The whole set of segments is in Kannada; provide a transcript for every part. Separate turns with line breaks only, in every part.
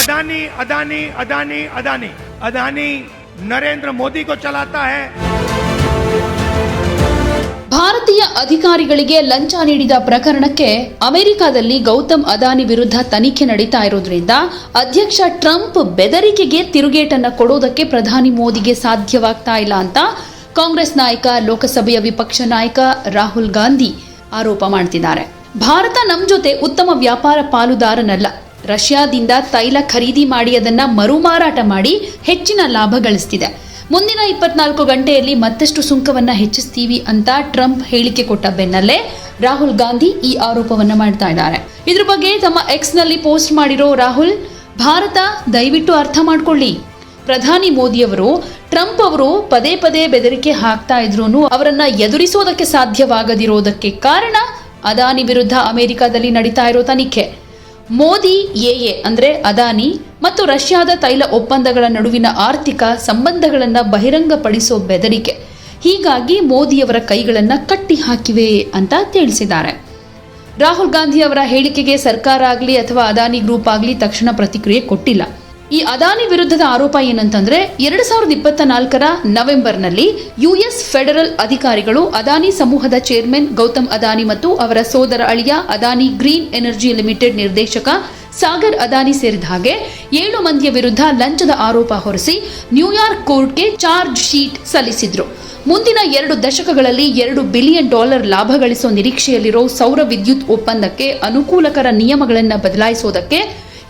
अडानी अदानी अदानी अदानी अदानी नरेंद्र मोदी को चलाता है
ಭಾರತೀಯ ಅಧಿಕಾರಿಗಳಿಗೆ ಲಂಚ ನೀಡಿದ ಪ್ರಕರಣಕ್ಕೆ ಅಮೆರಿಕದಲ್ಲಿ ಗೌತಮ್ ಅದಾನಿ ವಿರುದ್ಧ ತನಿಖೆ ನಡೀತಾ ಇರೋದ್ರಿಂದ ಅಧ್ಯಕ್ಷ ಟ್ರಂಪ್ ಬೆದರಿಕೆಗೆ ತಿರುಗೇಟನ್ನ ಕೊಡೋದಕ್ಕೆ ಪ್ರಧಾನಿ ಮೋದಿಗೆ ಸಾಧ್ಯವಾಗ್ತಾ ಇಲ್ಲ ಅಂತ ಕಾಂಗ್ರೆಸ್ ನಾಯಕ ಲೋಕಸಭೆಯ ವಿಪಕ್ಷ ನಾಯಕ ರಾಹುಲ್ ಗಾಂಧಿ ಆರೋಪ ಮಾಡ್ತಿದ್ದಾರೆ ಭಾರತ ನಮ್ ಜೊತೆ ಉತ್ತಮ ವ್ಯಾಪಾರ ಪಾಲುದಾರನಲ್ಲ ರಷ್ಯಾದಿಂದ ತೈಲ ಖರೀದಿ ಮಾಡಿ ಅದನ್ನ ಮರುಮಾರಾಟ ಮಾಡಿ ಹೆಚ್ಚಿನ ಲಾಭ ಗಳಿಸ್ತಿದೆ. ಮುಂದಿನ ಇಪ್ಪತ್ನಾಲ್ಕು ಗಂಟೆಯಲ್ಲಿ ಮತ್ತಷ್ಟು ಸುಂಕವನ್ನು ಹೆಚ್ಚಿಸ್ತೀವಿ ಅಂತ ಟ್ರಂಪ್ ಹೇಳಿಕೆ ಕೊಟ್ಟ ಬೆನ್ನಲ್ಲೇ ರಾಹುಲ್ ಗಾಂಧಿ ಈ ಆರೋಪವನ್ನು ಮಾಡ್ತಾ ಇದ್ದಾರೆ. ಇದ್ರ ಬಗ್ಗೆ ತಮ್ಮ ಎಕ್ಸ್ನಲ್ಲಿ ಪೋಸ್ಟ್ ಮಾಡಿರೋ ರಾಹುಲ್, ಭಾರತ ದಯವಿಟ್ಟು ಅರ್ಥ ಮಾಡ್ಕೊಳ್ಳಿ. ಪ್ರಧಾನಿ ಮೋದಿಯವರು ಟ್ರಂಪ್ ಅವರು ಪದೇ ಪದೇ ಬೆದರಿಕೆ ಹಾಕ್ತಾ ಇದ್ರು ಅವರನ್ನ ಎದುರಿಸೋದಕ್ಕೆ ಸಾಧ್ಯವಾಗದಿರೋದಕ್ಕೆ ಕಾರಣ ಅದಾನಿ ವಿರುದ್ಧ ಅಮೆರಿಕದಲ್ಲಿ ನಡೀತಾ ಇರೋ ತನಿಖೆ. ಮೋದಿ ಎಎ ಅಂದ್ರೆ ಅದಾನಿ ಮತ್ತು ರಷ್ಯಾದ ತೈಲ ಒಪ್ಪಂದಗಳ ನಡುವಿನ ಆರ್ಥಿಕ ಸಂಬಂಧಗಳನ್ನು ಬಹಿರಂಗಪಡಿಸೋ ಬೆದರಿಕೆ. ಹೀಗಾಗಿ ಮೋದಿಯವರ ಕೈಗಳನ್ನು ಕಟ್ಟಿ ಹಾಕಿವೆ ಅಂತ ತಿಳಿಸಿದ್ದಾರೆ. ರಾಹುಲ್ ಗಾಂಧಿ ಅವರ ಹೇಳಿಕೆಗೆ ಸರ್ಕಾರ ಆಗಲಿ ಅಥವಾ ಅದಾನಿ ಗ್ರೂಪ್ ಆಗಲಿ ತಕ್ಷಣ ಪ್ರತಿಕ್ರಿಯೆ ಕೊಟ್ಟಿಲ್ಲ. ಈ ಅದಾನಿ ವಿರುದ್ಧದ ಆರೋಪ ಏನಂತಂದ್ರೆ ಎರಡ್ ಸಾವಿರದ ಇಪ್ಪತ್ತ ನಾಲ್ಕರ ನವೆಂಬರ್ನಲ್ಲಿ ಯುಎಸ್ ಫೆಡರಲ್ ಅಧಿಕಾರಿಗಳು ಅದಾನಿ ಸಮೂಹದ ಚೇರ್ಮನ್ ಗೌತಮ್ ಅದಾನಿ ಮತ್ತು ಅವರ ಸೋದರ ಅಳಿಯ ಅದಾನಿ ಗ್ರೀನ್ ಎನರ್ಜಿ ಲಿಮಿಟೆಡ್ ನಿರ್ದೇಶಕ ಸಾಗರ್ ಅದಾನಿ ಸೇರಿದ ಹಾಗೆ ಏಳು ಮಂದಿಯ ವಿರುದ್ಧ ಲಂಚದ ಆರೋಪ ಹೊರಿಸಿ ನ್ಯೂಯಾರ್ಕ್ ಕೋರ್ಟ್ಗೆ ಚಾರ್ಜ್ ಶೀಟ್ ಸಲ್ಲಿಸಿದ್ರು. ಮುಂದಿನ ಎರಡು ದಶಕಗಳಲ್ಲಿ ಎರಡು ಬಿಲಿಯನ್ ಡಾಲರ್ ಲಾಭ ಗಳಿಸೋ ನಿರೀಕ್ಷೆಯಲ್ಲಿರೋ ಸೌರ ವಿದ್ಯುತ್ ಒಪ್ಪಂದಕ್ಕೆ ಅನುಕೂಲಕರ ನಿಯಮಗಳನ್ನು ಬದಲಾಯಿಸೋದಕ್ಕೆ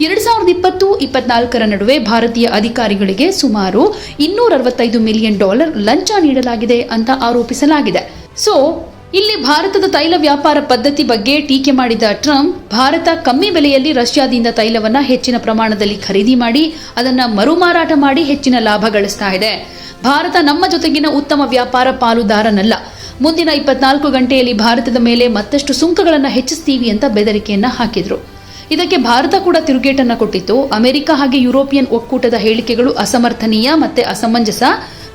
ಎರಡ್ ಸಾವಿರದ ಇಪ್ಪತ್ತು, ಇಪ್ಪತ್ನಾಲ್ಕರ ನಡುವೆ ಭಾರತೀಯ ಅಧಿಕಾರಿಗಳಿಗೆ ಸುಮಾರು ಇನ್ನೂರ ಅರವತ್ತೈದು ಮಿಲಿಯನ್ ಡಾಲರ್ ಲಂಚ ನೀಡಲಾಗಿದೆ ಅಂತ ಆರೋಪಿಸಲಾಗಿದೆ. ಸೊ, ಇಲ್ಲಿ ಭಾರತದ ತೈಲ ವ್ಯಾಪಾರ ಪದ್ಧತಿ ಬಗ್ಗೆ ಟೀಕೆ ಮಾಡಿದ ಟ್ರಂಪ್, ಭಾರತ ಕಮ್ಮಿ ಬೆಲೆಯಲ್ಲಿ ರಷ್ಯಾದಿಂದ ತೈಲವನ್ನ ಹೆಚ್ಚಿನ ಪ್ರಮಾಣದಲ್ಲಿ ಖರೀದಿ ಮಾಡಿ, ಅದನ್ನ ಮರುಮಾರಾಟ ಮಾಡಿ ಹೆಚ್ಚಿನ ಲಾಭ ಗಳಿಸ್ತಾ ಇದೆ. ಭಾರತ ನಮ್ಮ ಜೊತೆಗಿನ ಉತ್ತಮ ವ್ಯಾಪಾರ ಪಾಲುದಾರನಲ್ಲ. ಮುಂದಿನ ಇಪ್ಪತ್ನಾಲ್ಕು ಗಂಟೆಯಲ್ಲಿ ಭಾರತದ ಮೇಲೆ ಮತ್ತಷ್ಟು ಸುಂಕಗಳನ್ನು ಹೆಚ್ಚಿಸ್ತೀವಿ ಅಂತ ಬೆದರಿಕೆಯನ್ನ ಹಾಕಿದ್ರು. ಇದಕ್ಕೆ ಭಾರತ ಕೂಡ ತಿರುಗೇಟನ್ನು ಕೊಟ್ಟಿತ್ತು. ಅಮೆರಿಕ ಹಾಗೆ ಯುರೋಪಿಯನ್ ಒಕ್ಕೂಟದ ಹೇಳಿಕೆಗಳು ಅಸಮರ್ಥನೀಯ ಮತ್ತೆ ಅಸಮಂಜಸ.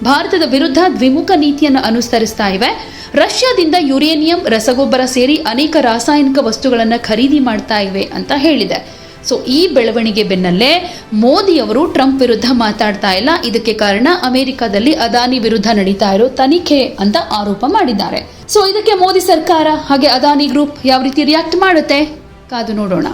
ಭಾರತದ ವಿರುದ್ಧ ದ್ವಿಮುಖ ನೀತಿಯನ್ನು ಅನುಸರಿಸ್ತಾ ಇವೆ. ರಷ್ಯಾದಿಂದ ಯುರೇನಿಯಂ, ರಸಗೊಬ್ಬರ ಸೇರಿ ಅನೇಕ ರಾಸಾಯನಿಕ ವಸ್ತುಗಳನ್ನು ಖರೀದಿ ಮಾಡ್ತಾ ಇವೆ ಅಂತ ಹೇಳಿದೆ. ಸೊ, ಈ ಬೆಳವಣಿಗೆ ಬೆನ್ನಲ್ಲೇ ಮೋದಿ ಅವರು ಟ್ರಂಪ್ ವಿರುದ್ಧ ಮಾತಾಡ್ತಾ ಇಲ್ಲ. ಇದಕ್ಕೆ ಕಾರಣ ಅಮೆರಿಕದಲ್ಲಿ ಅದಾನಿ ವಿರುದ್ಧ ನಡೀತಾ ಇರೋ ತನಿಖೆ ಅಂತ ಆರೋಪ ಮಾಡಿದ್ದಾರೆ. ಸೊ, ಇದಕ್ಕೆ ಮೋದಿ ಸರ್ಕಾರ ಹಾಗೆ ಅದಾನಿ ಗ್ರೂಪ್ ಯಾವ ರೀತಿ ರಿಯಾಕ್ಟ್ ಮಾಡುತ್ತೆ? ಕಾದು ನೋಡೋಣ.